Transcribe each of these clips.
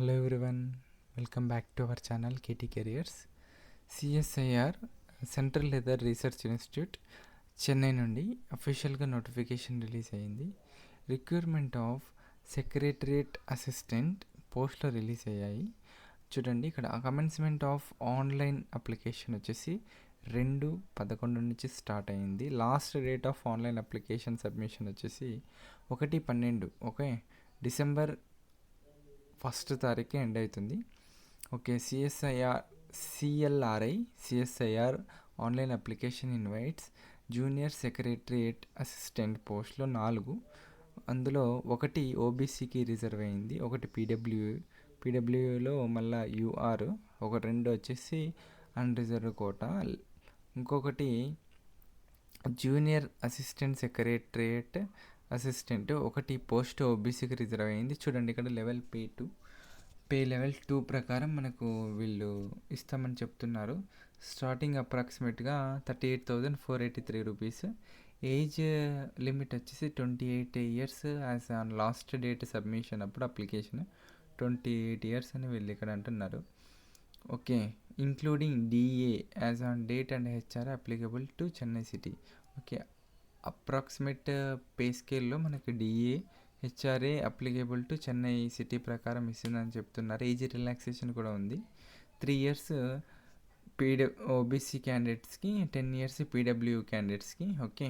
Hello everyone welcome back to our channel KT careers CSIR central leather research institute Chennai నుండి అఫీషియల్గా notification release అయ్యింది. Recruitment of secretariat assistant పోస్టులు release అయ్యాయి. చూడండి ఇక్కడ commencement of online application వచ్చేసి రెండు పదకొండు నుంచి స్టార్ట్ అయింది last date of online application submission వచ్చేసి ఒకటి పన్నెండు ఓకే డిసెంబర్ ఫస్ట్ తారీఖు ఎండ్ అవుతుంది. Okay CSIR CLRI CSIR online application invites junior secretariat assistant పోస్ట్లో నాలుగు. అందులో ఒకటి ఓబీసీకి రిజర్వ్ అయింది ఒకటి పీడబ్ల్యూ పీడబ్ల్యూలో మళ్ళీ యూఆర్ ఒక రెండు వచ్చేసి అన్రిజర్వ్ కోట. ఇంకొకటి జూనియర్ అసిస్టెంట్ సెక్రటరియేట్ అసిస్టెంట్ ఒకటి పోస్ట్ ఓబీసీకి రిజర్వ్ అయింది. చూడండి ఇక్కడ level pay two. Pay level two ప్రకారం మనకు వీళ్ళు ఇస్తామని చెప్తున్నారు. స్టార్టింగ్ అప్రాక్సిమేట్గా thirty eight thousand four eighty three rupees. Age limit వచ్చేసి twenty eight years as on last date submission అప్పుడు అప్లికేషన్ ట్వంటీ ఎయిట్ ఇయర్స్ అని వీళ్ళు ఇక్కడ అంటున్నారు. Okay including DA as on date and HR applicable to Chennai city. Okay approximate pay స్కేల్లో మనకి DA HRA applicable to Chennai city ప్రకారం ఇస్తుందని చెప్తున్నారు. ఏజ్ రిలాక్సేషన్ కూడా ఉంది. త్రీ ఇయర్స్ పీడ ఓబీసీ క్యాండిడేట్స్కి టెన్ ఇయర్స్ పీడబ్ల్యూ క్యాండిడేట్స్కి ఓకే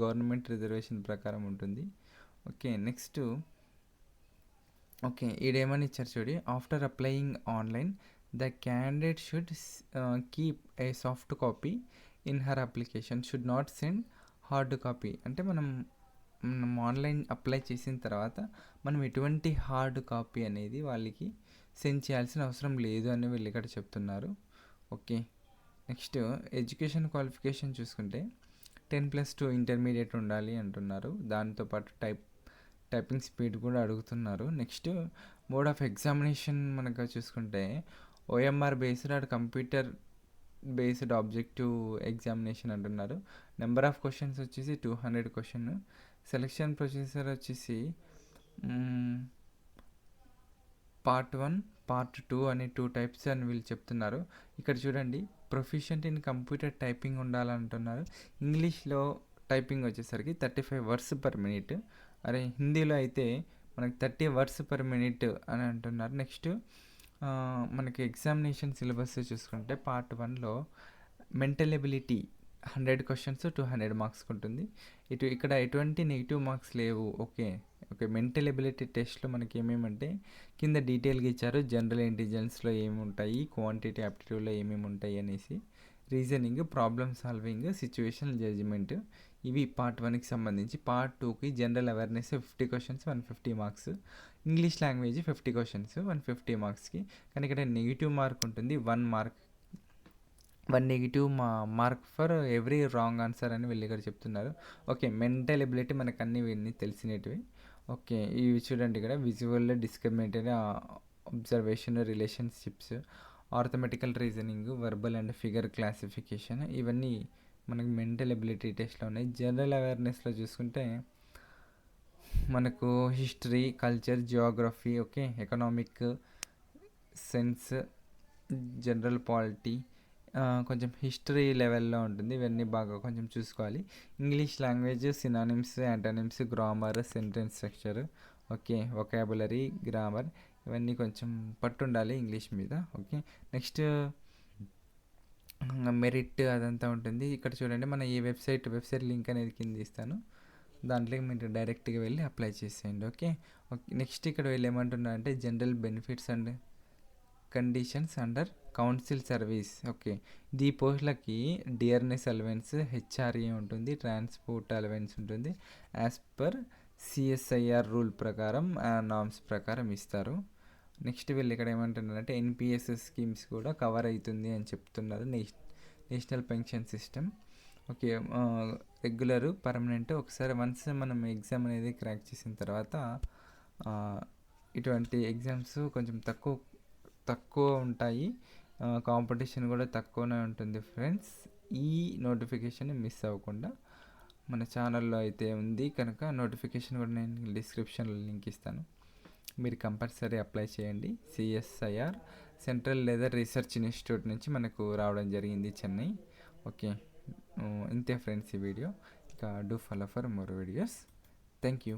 గవర్నమెంట్ రిజర్వేషన్ ప్రకారం ఉంటుంది. ఓకే నెక్స్ట్ ఓకే ఈడేమని ఇచ్చారు చూడి. After applying online the candidate should keep a soft copy in her application should not send hard copy. అంటే మనం మనం ఆన్లైన్ అప్లై చేసిన తర్వాత మనం ఎటువంటి హార్డ్ కాపీ అనేది వాళ్ళకి సెండ్ చేయాల్సిన అవసరం లేదు అని వీళ్ళు ఇక్కడ చెప్తున్నారు. ఓకే. నెక్స్ట్ ఎడ్యుకేషన్ క్వాలిఫికేషన్ చూసుకుంటే టెన్ ప్లస్ టూ ఇంటర్మీడియట్ ఉండాలి అంటున్నారు. దాంతోపాటు టైప్ టైపింగ్ స్పీడ్ కూడా అడుగుతున్నారు. నెక్స్ట్ మోడ్ ఆఫ్ ఎగ్జామినేషన్ మనకు చూసుకుంటే OMR based or computer based objective examination అంటున్నారు. నెంబర్ ఆఫ్ క్వశ్చన్స్ వచ్చేసి two hundred question selection procedure వచ్చేసి పార్ట్ వన్ పార్ట్ టూ అని టూ టైప్స్ అని వీళ్ళు చెప్తున్నారు. ఇక్కడ చూడండి ప్రొఫిషియంట్ ఇన్ కంప్యూటర్ టైపింగ్ ఉండాలంటున్నారు. ఇంగ్లీష్లో టైపింగ్ వచ్చేసరికి thirty five words per minute అరే హిందీలో అయితే మనకి థర్టీ వర్డ్స్ పర్ మినిట్ అని అంటున్నారు. నెక్స్ట్ మనకి ఎగ్జామినేషన్ సిలబస్ చూసుకుంటే పార్ట్ వన్లో mental ability hundred questions two hundred మార్క్స్కి ఉంటుంది. ఇటు ఇక్కడ ఎటువంటి నెగిటివ్ మార్క్స్ లేవు. ఓకే. ఓకే మెంటల్ ఎబిలిటీ టెస్ట్లో మనకి ఏమేమంటే కింద డీటెయిల్గా ఇచ్చారు. జనరల్ ఇంటెలిజెన్స్లో ఏమి ఉంటాయి క్వాంటిటీ ఆప్టిట్యూడ్లో ఏమేమి ఉంటాయి అనేసి reasoning problem solving situation judgement ఇవి పార్ట్ వన్కి సంబంధించి. పార్ట్ టూకి general awareness fifty questions one fifty marks English language fifty questions one fifty మార్క్స్కి కానీ ఇక్కడ నెగిటివ్ మార్క్ ఉంటుంది వన్ మార్క్ వన్ నెగిటివ్ మా mark for every wrong answer అని వీళ్ళు ఇక్కడ చెప్తున్నారు. ఓకే మెంటల్ ఎబిలిటీ మనకు అన్ని ఇవన్నీ తెలిసినవి ఓకే ఇవి చూడండి ఇక్కడ visual discriminatory observation relationships arithmetical reasoning verbal and figure classification ఇవన్నీ మనకి మెంటల్ ఎబిలిటీ టెస్ట్లో ఉన్నాయి. జనరల్ అవేర్నెస్లో చూసుకుంటే మనకు history culture geography okay economic sense general polity కొంచెం హిస్టరీ లెవెల్లో ఉంటుంది. ఇవన్నీ బాగా కొంచెం చూసుకోవాలి. English language synonyms antonyms grammar sentence structure okay vocabulary grammar ఇవన్నీ కొంచెం పట్టుండాలి ఇంగ్లీష్ మీద ఓకే. నెక్స్ట్ మెరిట్ అదంతా ఉంటుంది. ఇక్కడ చూడండి మన ఈ వెబ్సైట్ వెబ్సైట్ లింక్ అనేది కింద ఇస్తాను. దాంట్లోకి మీరు డైరెక్ట్గా వెళ్ళి అప్లై చేసేయండి ఓకే? ఓకే నెక్స్ట్ ఇక్కడ వీళ్ళు ఏమంటున్నారు అంటే general benefits and conditions under council service okay? ఈ పోస్టులకి డిఆర్ఎస్ అలవెన్స్ హెచ్ఆర్ఏ ఉంటుంది ట్రాన్స్పోర్ట్ అలవెన్స్ ఉంటుంది యాజ్ పర్ సిఎస్ఐఆర్ రూల్ ప్రకారం నామ్స్ ప్రకారం ఇస్తారు. నెక్స్ట్ వీళ్ళు ఇక్కడ ఏమంటున్నారంటే ఎన్పిఎస్ స్కీమ్స్ కూడా కవర్ అవుతుంది అని చెప్తున్నారు national pension system. Okay regular permanent. ఒకసారి వన్స్ మనం ఎగ్జామ్ అనేది క్రాక్ చేసిన తర్వాత ఇటువంటి ఎగ్జామ్స్ కొంచెం తక్కువ తక్కువ ఉంటాయి. కాంపిటీషన్ కూడా తక్కువనే ఉంటుంది ఫ్రెండ్స్. ఈ నోటిఫికేషన్ మిస్ అవ్వకుండా మన ఛానల్లో అయితే ఉంది కనుక నోటిఫికేషన్ కూడా నేను డిస్క్రిప్షన్లో లింక్ ఇస్తాను. మీరు కంపల్సరీ అప్లై చేయండి. CSIR central leather research institute నుంచి మనకు రావడం జరిగింది చెన్నై. ఓకే. ఇంతే ఫ్రెండ్స్ ఈ వీడియో ఇక do follow for more videos thank you